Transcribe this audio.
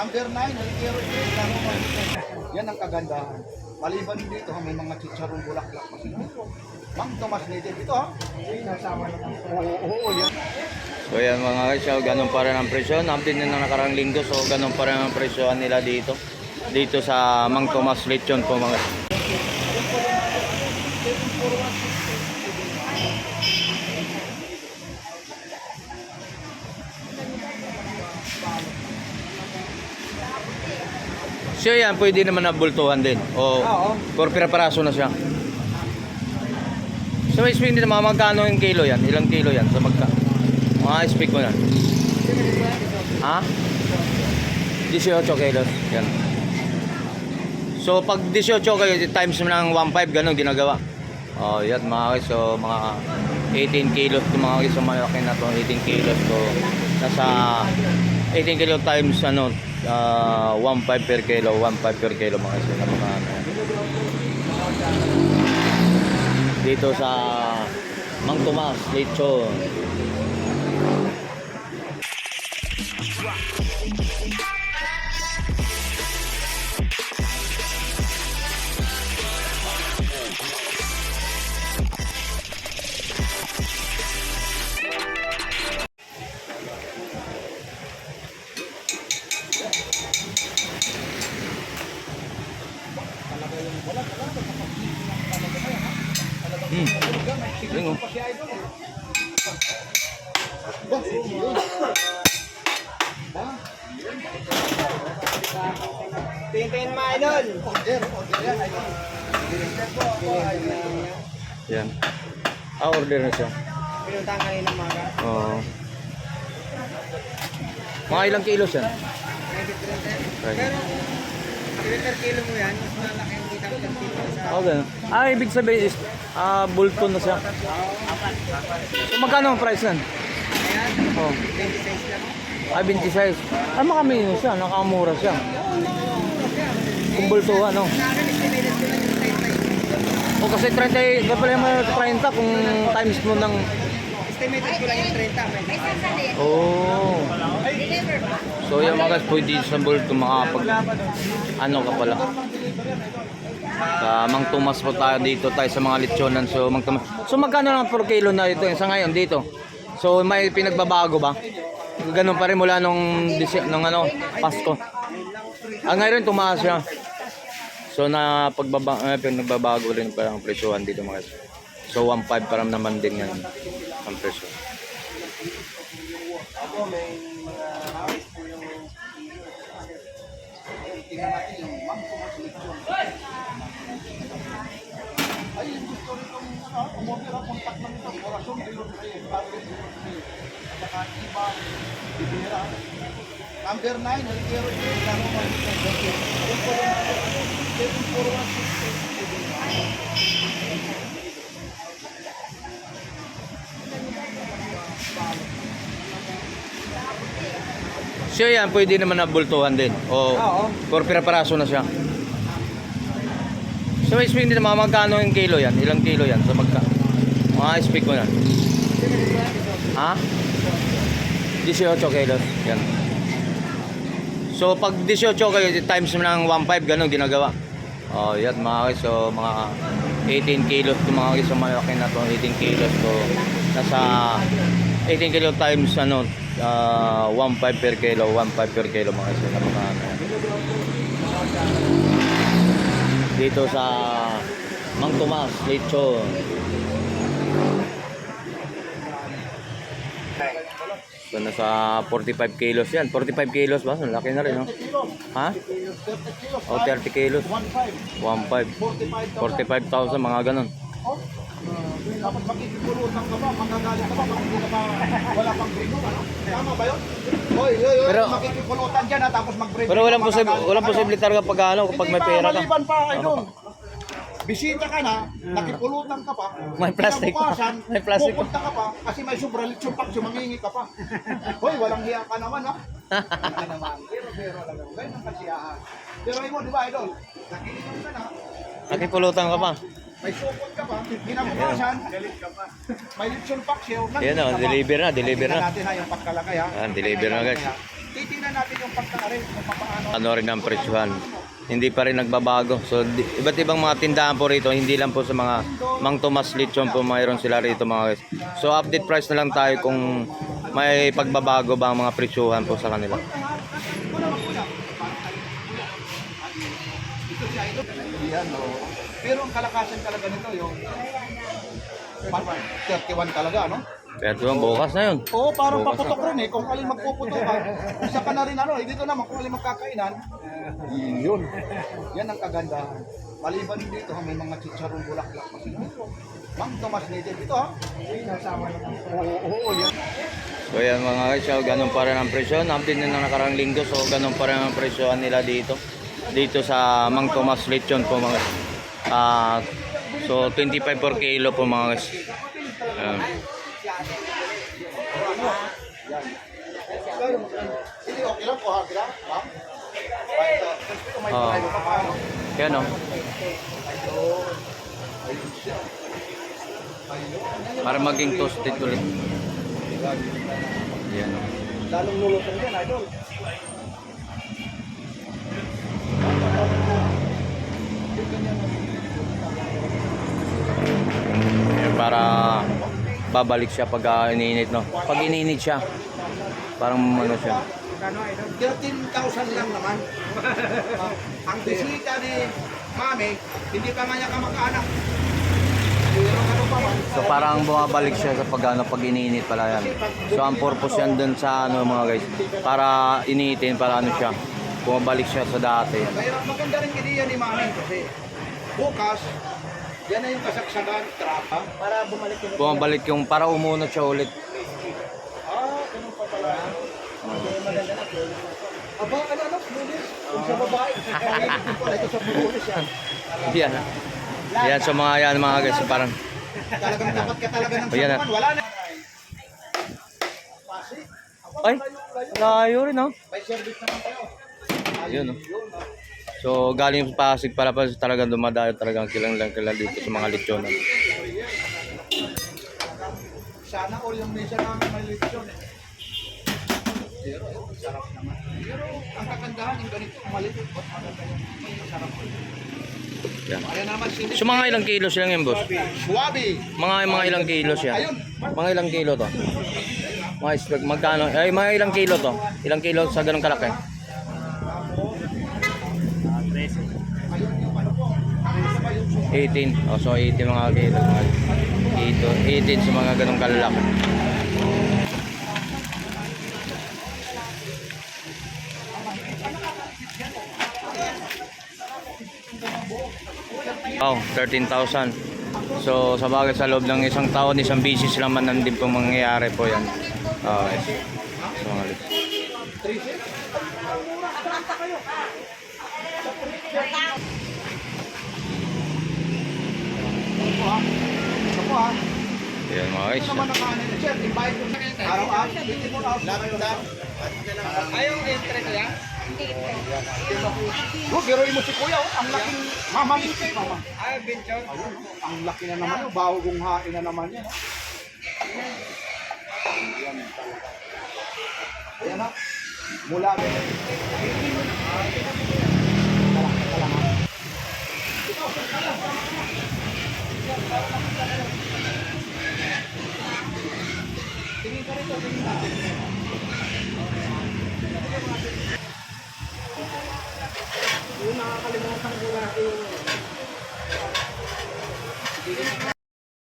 Number 9, Aligero Yan ang kagandahan. Maliban dito, may mga chicharong bulaklak pa sila. Mang Tomas native ito ha. Oo, oo, yan. So yan mga guys, ganun pa rin ang presyo. Update na ng nakarang linggo, so ganun pa rin ang presyo nila dito. Dito sa Mang Tomas Lechon po mga Siya yan, pwede naman nabultuhan din. O, Oo. for preparaso na siya. So, explain din naman magkano yung kilo yan? Ilang kilo yan? Sa magka? Mga speak mo na. Ha? 18 kilos. Yan. So, pag 18 kayo, times mo ng 1.5, ganun ginagawa. Oh, yan mga guys. So, mga 18 kilos yung mga guys. So, malaki na to. 18 kilos. So, nasa 18 kilo times ano, ah, 1.5 per kilo. 1.5 per kilo mga ang mga ano. Dito sa Mang Tomas, Lechon. Tintin mo, idol. Yan. Ah, order na siya. Pinuntahan kayo ng maga. Oo. Mga ilang kilos yan? 93. Right. Pero, kung per kilo mo yan, mas malaki yung kita. Oh, ganun. Ah, ibig sabihin is, ah, bulton na siya. So, magkano ang price yan? Ayan, Oh. 26 lang. Ah, 26. Ah, makamino siya. Nakamura siya. Kung bultuhan, no? Sa akin, estimated ko lang yung 30. O kasi 30, kaya pala yung 30 kung times mo ng... Estimated ko lang yung 30. May Oh. So yung mga guys, pwede sa bulto makapag... Ano ka pala? Sa Mang Tomas po tayo dito tayo sa mga lechonan. So Mang Tomas. So magkano lang per kilo na ito sa ngayon dito? So may pinagbabago ba? Ganun pa rin mula nung, nung ano, Pasko. Ah, ngayon tumaas siya. So na pagbaba, eh, pinagbabago rin pa ang presyohan dito mga. So 1.5 para naman din yan ang presyo. Tingnan ano, umorder ang contact ng ito. Corazon de los Reyes. Carlos de los Reyes. At saka Ivan Rivera. Number 9, Aligero Siya yan, pwede naman nabultuhan din. O, Oo. for preparaso na siya. So, explain din naman magkano yung kilo yan? Ilang kilo yan? Sa magka? Mga speak mo na. Ha? 18 kilos. Yan. So, pag 18 kayo, times mo ng 1.5, ganun ginagawa. Oh, yan mga guys. So, mga 18 kilos yung mga guys. So, malaki na to. 18 kilos. So, nasa 18 kilo times ano, ah, 1.5 per kilo. 1.5 per kilo mga guys. Mga. Dito sa Mang Tomas, Lechon. So, nasa 45 kilos yan. 45 kilos ba? Ang laki na rin, no? Ha? O, 30 kilos. 1.5. 45,000, mga ganun. Dapat makikipulutan ka ba? Magagalit ka ba? Wala pang break? Ano? Tama ba yun? Hoy, hoy, hoy. Pero- makikipulutan dyan ha, tapos mag-break. Pero walang, posib Magagalit walang ka. posible talaga pag ano, kapag may pera ka. Maliban pa, idol. Bisita ka na, nakipulutan ka pa. May plastic pa. Kinabukasan, May plastic pa. Pupunta ka pa kasi may sobra litsong pak, sumangingi ka pa. Hoy, walang hiya ka naman ha. Hindi naman. Pero, pero, alam mo, ganyan ang kasiyahan. Pero mo, di ba, idol? Nakikinom ka na, Nakipulutan ka pa. May supot ka pa, kinabukasan, may litsong pak siya. Yan o, deliver na, deliver Tingnan na. natin ha, yung pagkalagay ha. Yan, deliver na guys. titingnan natin yung pagka-arrange kung paano. ano rin ang presyuhan. Hindi pa rin nagbabago. So, iba't ibang mga tindahan po rito, hindi lang po sa mga Mang Tomas Lechon po mayroon sila rito mga guys. So, update price na lang tayo kung may pagbabago ba ang mga presyuhan po sa kanila. Yan, no. Pero ang kalakasan talaga nito yung 31 talaga, no? Kaya ito bukas na yun. Oo, parang Bukas paputok rin eh. Kung alin magpuputok ka, isa ka na rin ano, eh, dito naman kung alin magkakainan, yun. Yan ang kagandahan. Maliban dito, may mga chicharon bulaklak pa sila. Mang Tomas native ito ha. Oo, oo, oo, yan. So yan mga guys, so, ganun pa rin ang presyo. Update na ng nakarang linggo, so ganun pa rin ang presyo nila dito. Dito sa Mang Tomas Lechon po mga guys. Ah, so 25 per kilo po mga guys. Pa paano. Yan o. Para maging toasted ulit. Yan o. Lalong lulutong yan, idol. Babalik siya pag ah, iniinit no. Pag iniinit siya, parang ano siya. 13,000 lang naman. Ah, ang bisita ni Mami, hindi pa nga niya kamag-anak. So parang bumabalik siya sa pag ano, pag iniinit pala yan. So ang purpose yan dun sa ano mga guys, para iniitin para ano siya. Bumabalik siya sa dati. Kaya maganda rin ideya ni Mami kasi bukas, yan na yung kasagsagan, trapa. Para bumalik yung... Bumabalik yung para umunod siya ulit. Ah, ganun pa pala. Aba, ano, ano, lulis? Kung sa babae. Ito sa bulis yan. Yan. Yan sa mga yan mga guys, parang Talagang dapat ka talaga ng na. sabukan. Wala na. ay, layo rin oh. May service naman kayo. Yun oh. So galing Pasig para pa talagang dumadayo talagang kilang lang kila dito sa mga lechonan. Sana all yung mesa namin may leksyon eh. Pero sarap naman. Pero ang kagandahan yung ganito, maliit, ba't maganda yung sarap. Yan. So mga ilang kilos lang yan boss? Swabe. Mga mga ilang kilos yan? Mga ilang kilo to? Mga magkano? Ay mga ilang kilo to? Ilang kilo sa ganung kalaki? 18. Oh, so 18 mga kilo. Mga 18, 18 sa mga ganung kalalaki. Wow, 13,000. So, sa bagay sa loob ng isang taon, isang bisis naman nandun pong mangyayari po yan. Okay. So, mga lit- Ito po ha. Yan mga guys. Mo mo. Ayaw entry ko yan? Oh, biruin mo si Kuya. oh. Ang laking. Mama. Ayaw binchon. Ayun, oh. ang laki na naman. Oh. Bahugong hain na naman yan. Oh. Ayan ha. Mula. Kalaki Tingin ka rito, tingin.